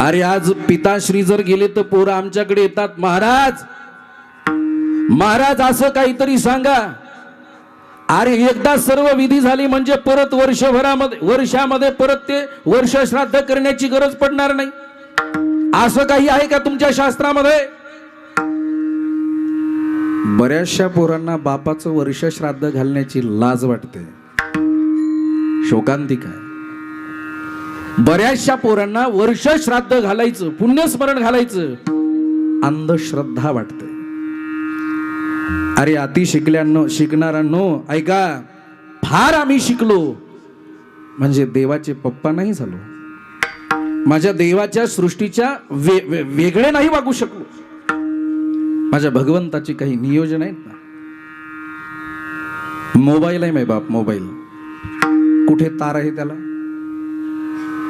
अरे आज पिताश्री जर गेले तर पोरं आमच्याकडे येतात. महाराज महाराज असं काहीतरी सांगा. अरे एकदा सर्व विधी झाली म्हणजे परत वर्षभरामध्ये वर्षामध्ये परत ते वर्ष श्राद्ध करण्याची गरज पडणार नाही. असं काही आहे का तुमच्या शास्त्रामध्ये? बऱ्याचशा पोरांना बापाचं वर्ष श्राद्ध घालण्याची लाज वाटते. शोकांतिका बऱ्याचशा पोरांना वर्ष श्राद्ध घालायचं पुण्यस्मरण घालायचं. अंधश्रद्धा वाटते. अरे अति शिकल्यानो शिकणाऱ्यांनो ऐका फार आम्ही शिकलो. म्हणजे देवाचे पप्पा नाही झालो. माझ्या देवाच्या सृष्टीच्या वे, वे, वेगळे नाही वागू शकलो. माझ्या भगवंताची काही नियोजन आहेत ना? मोबाईल आहे माय बाप मोबाईल. कुठे तार आहे त्याला?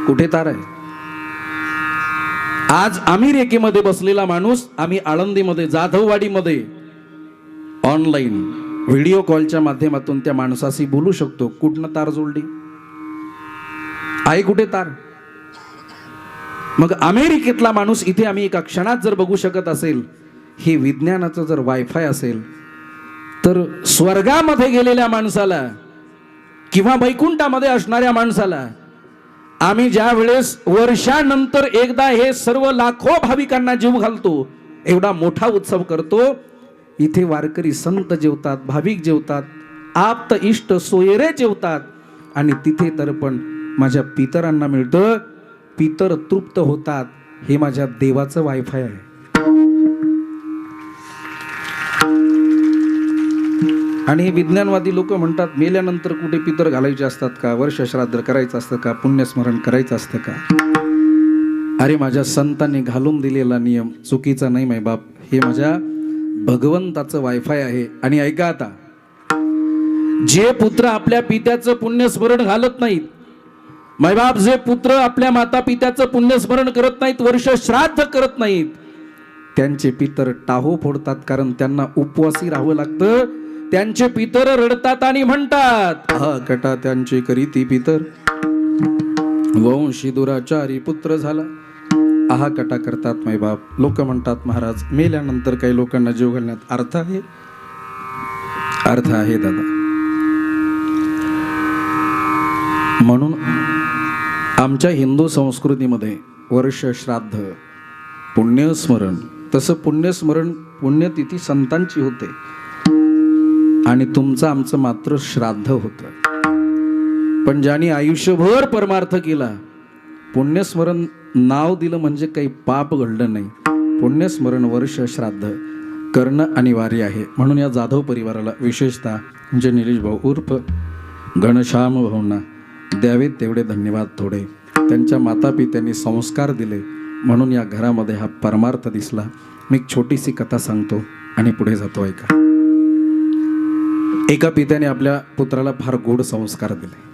कुठे तार आहे? आज अमेरिकेमध्ये बसलेला माणूस आम्ही आळंदीमध्ये जाधववाडीमध्ये ऑनलाईन व्हिडिओ कॉलच्या माध्यमातून त्या माणसाशी बोलू शकतो. कुठनं तार जोडली? आहे कुठे तार? मग अमेरिकेतला माणूस इथे आम्ही एका क्षणात जर बघू शकत असेल हे विज्ञानाचं जर वायफाय असेल तर स्वर्गामध्ये गेलेल्या माणसाला किंवा वैकुंठामध्ये असणाऱ्या माणसाला आम्ही ज्या वेळेस वर्षानंतर एकदा हे सर्व लाखो भाविकांना जीव घालतो एवढा मोठा उत्सव करतो इथे वारकरी संत जेवतात भाविक जेवतात आप्त इष्ट सोयरे जेवतात आणि तिथे तर पण माझ्या पितरांना मिळतं पितर तृप्त होतात हे माझ्या देवाचं वायफाय आहे. आणि हे विज्ञानवादी लोक म्हणतात मेल्यानंतर कुठे पितर घालायचे असतात का? वर्ष श्राद्ध करायचं असतं का? पुण्यस्मरण करायचं असतं का? अरे माझ्या संतांनी घालून दिलेला नियम चुकीचा नाही माय बाप. हे माझ्या भगवंताचं वायफाय आहे. आणि ऐका आता. जे पुत्र आपल्या पित्याचं पुण्यस्मरण घालत नाहीत मायबाप जे पुत्र आपल्या माता पित्याचं पुण्यस्मरण करत नाहीत वर्ष श्राद्ध करत नाहीत त्यांचे पितर टाहो फोडतात कारण त्यांना उपवासी राहावं लागतं. त्यांचे पितर रडतात आणि म्हणतात हा कटा त्यांचे करीती पितर. वंशी दुराचारी पुत्र झाला. आहा कटा करतात माय बाप. लोक म्हणतात महाराज मेल्यानंतर काही लोकांना जीव घालण्यात अर्थ आहे. अर्थ आहे दादा. म्हणून आमच्या हिंदू संस्कृतीमध्ये वर्ष श्राद्ध पुण्यस्मरण तसं पुण्यस्मरण पुण्यतिथी संतांची होते. आणि तुमचं आमचं मात्र श्राद्ध होतं. पण ज्यांनी आयुष्यभर परमार्थ केला पुण्यस्मरण नाव दिलं म्हणजे काही पाप घडलं नाही. पुण्यस्मरण वर्ष श्राद्ध करणं अनिवार्य आहे. म्हणून या जाधव परिवाराला विशेषतः म्हणजे निलेश भाऊ उर्फ घनश्याम भाऊंना द्यावेत तेवढे धन्यवाद थोडे. त्यांच्या मातापित्यांनी संस्कार दिले. म्हणून या घरामध्ये हा परमार्थ दिसला. मी एक छोटीशी कथा सांगतो आणि पुढे जातो ऐका. एका पित्याने आपल्या पुत्राला फार गोड संस्कार दिले.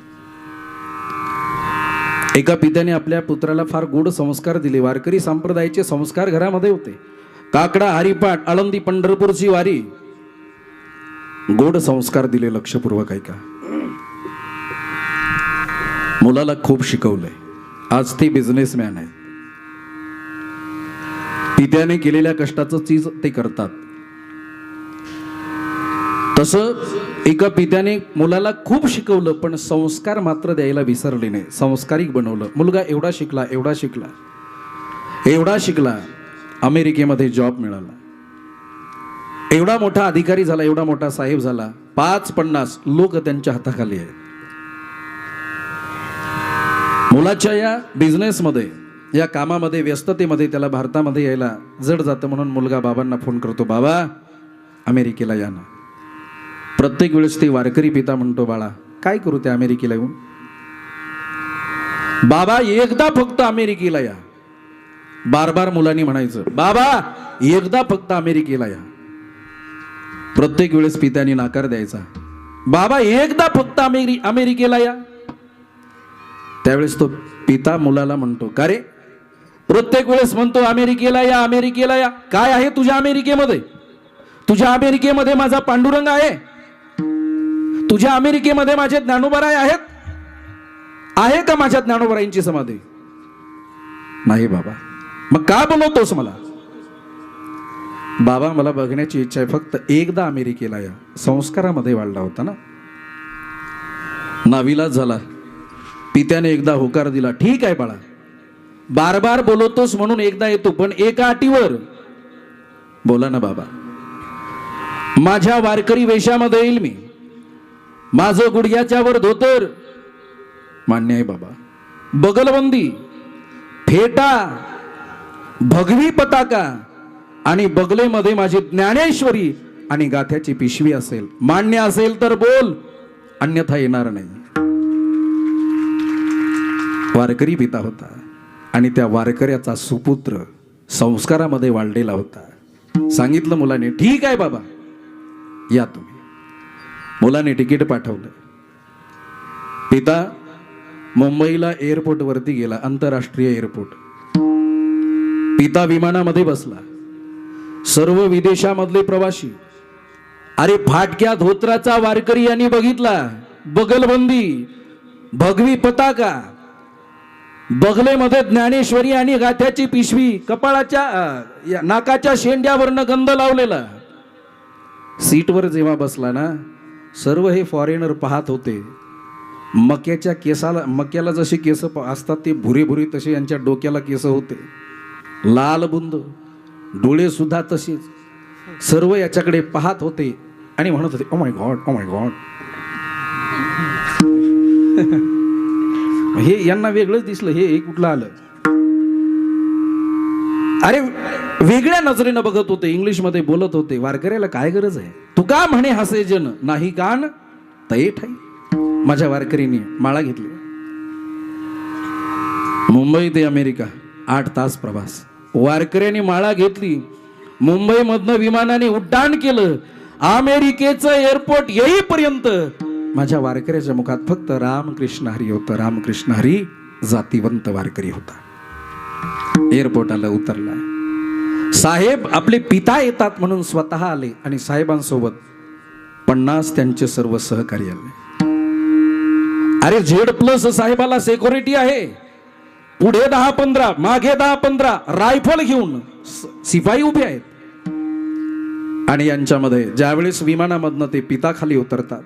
एका पित्याने आपल्या पुत्राला फार गोड संस्कार दिले. वारकरी संप्रदायाचे संस्कार घरामध्ये होते. काकडा हरिपाठ आळंदी पंढरपूरची वारी. गोड संस्कार दिले लक्षपूर्वक ऐका. मुलाला खूप शिकवलंय. आज ते बिझनेसमॅन आहे. पित्याने केलेल्या कष्टाचं चीज ते करतात. तसं एका पित्याने मुलाला खूप शिकवलं पण संस्कार मात्र द्यायला विसरले नाही. संस्कारिक बनवलं. मुलगा एवढा शिकला एवढा शिकला एवढा शिकला अमेरिकेमध्ये जॉब मिळाला. एवढा मोठा अधिकारी झाला एवढा मोठा साहेब झाला पाच पन्नास लोक त्यांच्या हाताखाली आहेत. मुलाच्या या बिझनेसमध्ये या कामामध्ये व्यस्ततेमध्ये त्याला भारतामध्ये यायला जड जातं म्हणून मुलगा बाबांना फोन करतो बाबा अमेरिकेला या ना. प्रत्येक वेळेस ते वारकरी पिता म्हणतो बाळा काय करू त्या अमेरिकेला येऊन? बाबा एकदा फक्त अमेरिकेला या. बार बार मुलांनी म्हणायचं बाबा एकदा फक्त अमेरिकेला या. प्रत्येक वेळेस पित्याने नाकार द्यायचा बाबा एकदा फक्त अमेरि अमेरिकेला या. त्यावेळेस तो पिता मुलाला म्हणतो का रे? प्रत्येक वेळेस म्हणतो अमेरिकेला या अमेरिकेला या. काय आहे तुझ्या अमेरिकेमध्ये? तुझ्या अमेरिकेमध्ये माझा पांडुरंग आहे. तुझ्या अमेरिकेमध्ये माझे ज्ञानोबराय आहेत? आहे का माझ्या ज्ञानोबरायांची समाधी? नाही बाबा. मग का बोलवतोस मला? बाबा मला बघण्याची इच्छा आहे. फक्त एकदा अमेरिकेला या. संस्कारामध्ये वाढला होता ना? नाविलाच झाला. पित्याने एकदा होकार दिला. ठीक आहे बाळा. बार बार बोलवतोस म्हणून एकदा येतो पण एका अटीवर. बोला ना बाबा. माझ्या वारकरी वेशामध्ये येईल मी. माझं गुडघ्याच्या वर धोतर. मान्य आहे बाबा. बगलबंदी फेटा भगवी पताका आणि बगलेमध्ये माझी ज्ञानेश्वरी आणि गाथ्याची पिशवी असेल. मान्य असेल तर बोल अन्यथा येणार नाही. वारकरी पिता होता आणि त्या वारकऱ्याचा सुपुत्र संस्कारामध्ये वाढलेला होता. सांगितलं मुलाने ठीक आहे बाबा या तुम्ही. मुलाने तिकीट पाठवलं. पिता मुंबईला एअरपोर्टवरती गेला आंतरराष्ट्रीय एअरपोर्ट. पिता विमानामध्ये बसला. सर्व विदेशामधले प्रवासी अरे फाटक्या धोत्राचा वारकरी यांनी बघितला बगलबंदी भगवी पताका बगलेमध्ये ज्ञानेश्वरी आणि गाथ्याची पिशवी कपाळाच्या या नाकाच्या शेंड्यावरनं गंध लावलेला. सीटवर जेव्हा बसला ना सर्व हे फॉरेनर पाहत होते. मक्याच्या केसाला मक्याला जसे केस प- असतात ते भुरे भुरे तसे यांच्या डोक्याला केस होते. लाल बुंद डोळे सुद्धा तसेच. सर्व याच्याकडे पाहत होते आणि म्हणत होते "Oh oh my God oh my God हे यांना वेगळंच दिसलं हे हे कुठलं आलं. अरे वेगळ्या नजरेनं बघत होते इंग्लिशमध्ये बोलत होते. वारकऱ्याला काय गरज आहे? तू का म्हणे हसे जन नाही कान तये ठाई. माझ्या वारकरीने माळा घेतली. मुंबई ते अमेरिका आठ तास प्रवास. वारकऱ्याने माळा घेतली. मुंबईमधनं विमानाने उड्डाण केलं. अमेरिकेचं एअरपोर्ट येईपर्यंत माझ्या वारकऱ्याच्या मुखात फक्त रामकृष्ण हरी होतं. रामकृष्ण हरी जातीवंत वारकरी होता. एअरपोर्टाला उतरला. साहेब आपले पिता येतात म्हणून स्वतः आले आणि साहेबांसोबत पन्नास त्यांचे सर्व सहकारी आले. अरे झेड प्लस साहेबाला सेक्युरिटी आहे. पुढे दहा पंधरा मागे दहा पंधरा रायफल घेऊन सिपाही उभे आहेत. आणि यांच्यामध्ये ज्यावेळेस विमानामधनं ते पिता खाली उतरतात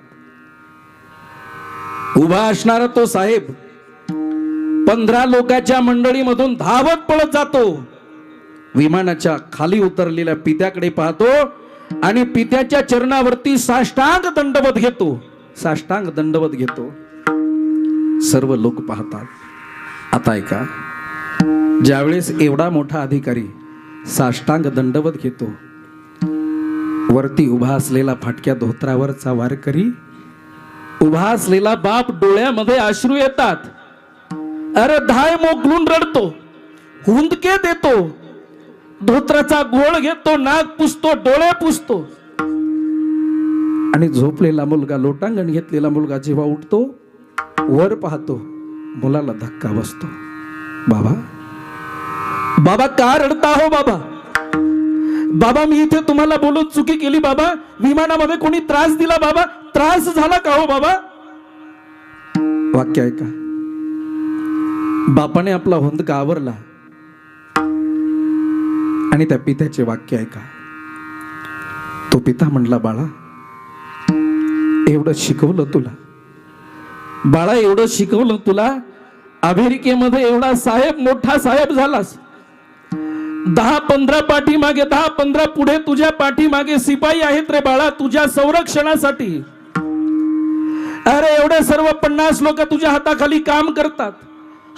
उभा असणारा तो साहेब पंधरा लोकांच्या मंडळीमधून धावत पळत जातो. विमानाच्या खाली उतरलेल्या पित्याकडे पाहतो आणि पित्याच्या चरणावरती साष्टांग दंडवत घेतो. साष्टांग दंडवत घेतो. सर्व लोक पाहतात. आता ऐका. ज्यावेळेस एवढा मोठा अधिकारी साष्टांग दंडवत घेतो वरती उभा असलेला फाटक्या धोत्रावरचा वारकरी उभा असलेला बाप डोळ्यामध्ये अश्रू येतात. अरे धाय मोकलून रडतो. हुंदके देतो. धोत्राचा गोळ घेतो नाक पुसतो डोळे पुसतो. आणि झोपलेला मुलगा लोटांगण घेतलेला मुलगा जेव्हा उठतो वर पाहतो मुलाला धक्का बसतो. बाबा? बाबा का रडता हो बाबा? बाबा मी इथे तुम्हाला बोलून चुकी केली बाबा. विमानामध्ये कोणी त्रास दिला बाबा? त्रास झाला का हो बाबा? वाक्य ऐका. बापाने आपला हुंदका आवरला आणि त्या पित्याचे वाक्य ऐका. तो पिता म्हणला बाळा एवढं शिकवलं तुला. बाळा एवढं शिकवलं तुला. अमेरिकेमध्ये एवढा साहेब मोठा साहेब झालास. दहा पंधरा पाठीमागे दहा पंधरा पुढे तुझ्या पाठीमागे सिपाही आहेत रे बाळा तुझ्या संरक्षणासाठी. अरे एवढे सर्व पन्नास लोक तुझ्या हाताखाली काम करतात.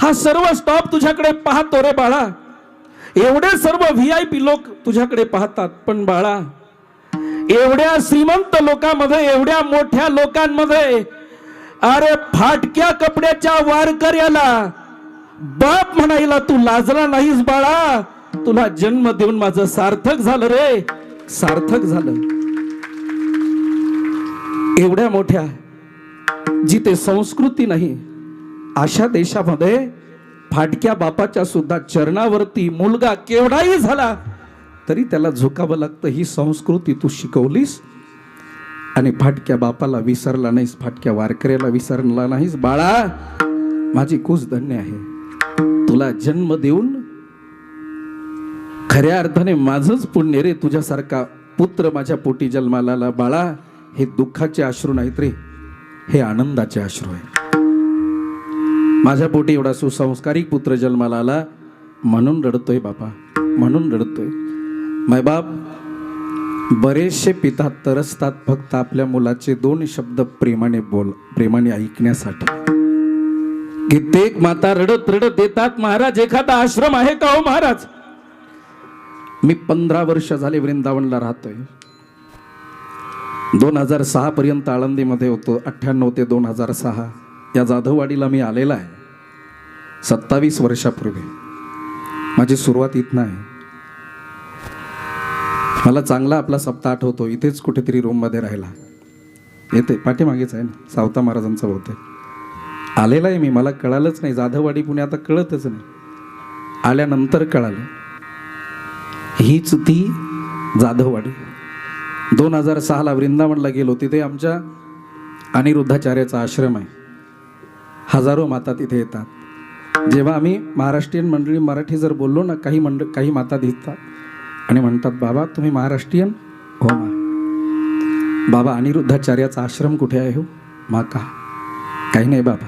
हा सर्व स्टॉप तुझ्याकडे पाहतो रे बाळा. एवढे सर्व व्ही आय पी लोक तुझ्याकडे पाहतात पण बाळा एवढ्या श्रीमंत लोकांमध्ये एवढ्या मोठ्या लोकांमध्ये अरे फाटक्या कपड्याच्या वारकऱ्याला बाप म्हणायला तू लाजला नाहीस बाळा. तुला जन्म देऊन माझं सार्थक झालं रे. सार्थक झालं. एवढ्या मोठ्या जिथे संस्कृती नाही अशा देशामध्ये फाटक्या बापाच्या सुद्धा चरणावरती मुलगा केवढाही झाला तरी त्याला झुकावं लागतं ही संस्कृती तू शिकवलीस. आणि फाटक्या बापाला विसरला नाहीस फाटक्या वारकऱ्याला विसरला नाहीस. बाळा माझी कुस धन्य आहे. तुला जन्म देऊन खऱ्या अर्थाने माझंच पुण्य रे तुझ्यासारखा पुत्र माझ्या पोटी जन्माला बाळा हे दुःखाचे अश्रू नाहीत रे हे आनंदाचे अश्रू आहे माझ्या पोटी एवढा सुसंस्कारिक पुत्र जन्माला आला. म्हणून रडतोय बापा. म्हणून रडतोय. मायबाप बरेचसे पिता तरसतात फक्त आपल्या मुलाचे दोन शब्द प्रेमाने बोल प्रेमाने ऐकण्यासाठी. कित्येक माता रडत रडत येतात महाराज एखादा आश्रम आहे का हो महाराज? मी पंधरा वर्ष झाले वृंदावनला राहतोय. दोन हजार सहा पर्यंत आळंदीमध्ये होतो. अठ्ठ्याण्णव ते दोन हजार सहा. या जाधववाडीला मी आलेला आहे. सत्तावीस वर्षापूर्वी. माझी सुरुवात इथनं आहे. मला चांगला आपला सप्ताह आठवतो. इथेच कुठेतरी रूममध्ये राहिला. येते. पाठीमागेच आहे ना. सावता महाराजांचा बहुतेक. आलेला आहे मी. मला कळालंच नाही. जाधववाडी पुणे आता कळतच नाही. आल्यानंतर कळालं. हीच ती जाधववाडी. दोन हजार सहाला वृंदावनला गेलो. तिथे आमच्या अनिरुद्धाचार्याचा आश्रम आहे. हजारो माता तिथे येतात. जेव्हा आम्ही महाराष्ट्रीयन मंडळी मराठी जर बोललो ना काही मंड काही माता दिसतात आणि म्हणतात बाबा तुम्ही महाराष्ट्रीयन? हो मा. बाबा अनिरुद्धाचार्याचा आश्रम कुठे आहे हो? मा का? काही नाही बाबा.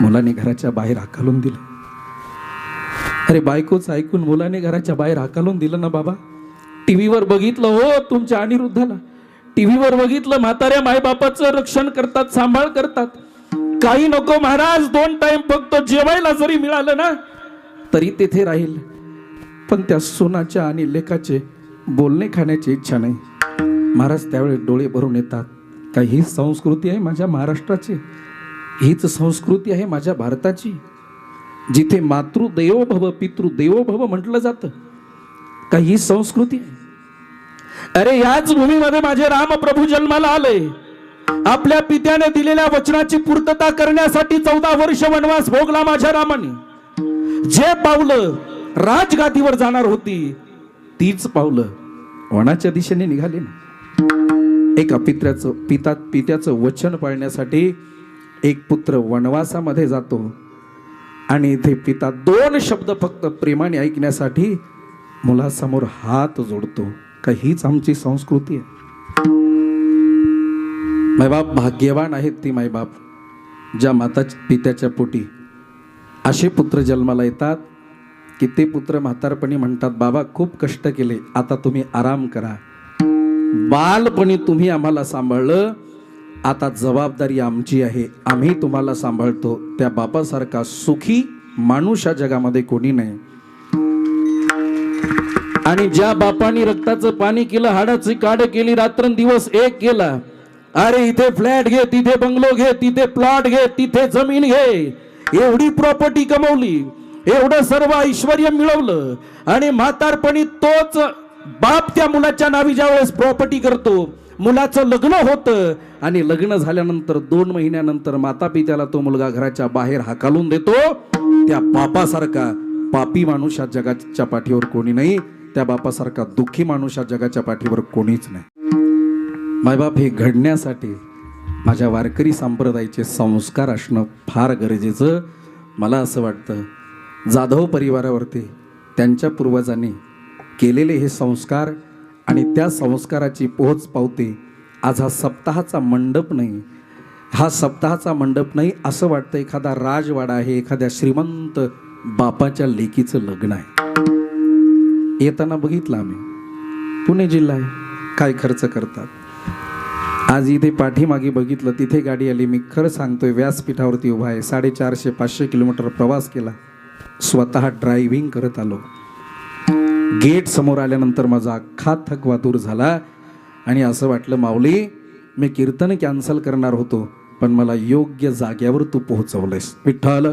मुलाने घराच्या बाहेर हाकलून दिलं. अरे बायकोच ऐकून मुलाने घराच्या बाहेर हाकलून दिलं ना बाबा. टीव्हीवर बघितलं हो तुमच्या अनिरुद्धाला. टीव्हीवर बघितलं म्हाताऱ्या मायबापाचं रक्षण करतात सांभाळ करतात. काही नको महाराज दोन टाइम फक्त जेवायला जरी मिळालं ना तरी तेथे राहील. पण त्या सोनाच्या आणि लेखाचे बोलणे खाण्याची इच्छा नाही. महाराज त्यावेळेस डोळे भरून येतात. का हीच संस्कृती आहे माझ्या महाराष्ट्राची? हीच संस्कृती आहे माझ्या भारताची. जिथे मातृदेवो भव पितृदेवो भव म्हटलं जातं का ही संस्कृती आहे? अरे याच भूमीमध्ये माझे रामप्रभू जन्माला आले. आपल्या पित्याने दिलेल्या वचनाची पूर्तता करण्यासाठी चौदा वर्ष वनवास भोगला माझ्या रामाने. जे पावलं राजगादीवर जाणार होती तीच पावलं वनाच्या दिशेने निघाली ना. एका पित्र्याचं पिता पित्याचं वचन पाळण्यासाठी एक पुत्र वनवासामध्ये जातो. आणि इथे पिता दोन शब्द फक्त प्रेमाने ऐकण्यासाठी मुलासमोर हात जोडतो. का हीच आमची संस्कृती आहे. मायबाप भाग्यवान आहेत ती मायबाप ज्या माता पित्याच्या पोटी. असे पुत्र जन्माला येतात की ते पुत्र म्हातारपणी म्हणतात बाबा खूप कष्ट केले आता तुम्ही आराम करा. बालपणी तुम्ही आम्हाला सांभाळलं आता जबाबदारी आमची आहे आम्ही तुम्हाला सांभाळतो. त्या बापासारखा सुखी माणूस या जगामध्ये कोणी नाही. आणि ज्या बापानी रक्ताचं पाणी केलं हाडाची काड केली रात्रंदिवस एक केला अरे इथे फ्लॅट घे तिथे बंगलो घे तिथे प्लॉट घे तिथे जमीन घे. एवढी प्रॉपर्टी कमवली एवढं सर्व ऐश्वर मिळवलं आणि म्हातारपणी तोच बाप त्या मुलाच्या नावी ज्या वेळेस प्रॉपर्टी करतो मुलाचं लग्न होतं आणि लग्न झाल्यानंतर दोन महिन्यानंतर माता पित्याला तो मुलगा घराच्या बाहेर हाकालून देतो. त्या बापासारखा पापी माणूस या जगाच्या पाठीवर कोणी नाही त्या बापासारखा दुःखी माणूस या जगाच्या पाठीवर कोणीच नाही. मायबाप हे घडण्यासाठी माझ्या वारकरी संप्रदायाचे संस्कार असणं फार गरजेचं. मला असं वाटतं जाधव परिवारावरती त्यांच्या पूर्वजांनी केलेले हे संस्कार आणि त्या संस्काराची पोहोच पावते आज हा सप्ताहाचा मंडप नाही. हा सप्ताहाचा मंडप नाही असं वाटतं एखादा राजवाडा आहे एखाद्या श्रीमंत बापाच्या लेकीचं लग्न आहे. येताना बघितलं आम्ही. पुणे जिल्हा आहे काय खर्च करतात? आज इथे पाठीमागे बघितलं तिथे गाडी आली. मी खरं सांगतोय व्यासपीठावरती उभा आहे. साडेचारशे पाचशे किलोमीटर प्रवास केला. स्वतः ड्रायव्हिंग करत आलो. गेट समोर आल्यानंतर माझा अख्खा थकवा दूर झाला. आणि असं वाटलं माऊली मी कीर्तन कॅन्सल करणार होतो पण मला योग्य जाग्यावर तू पोहोचवलंयस. विठ्ठल.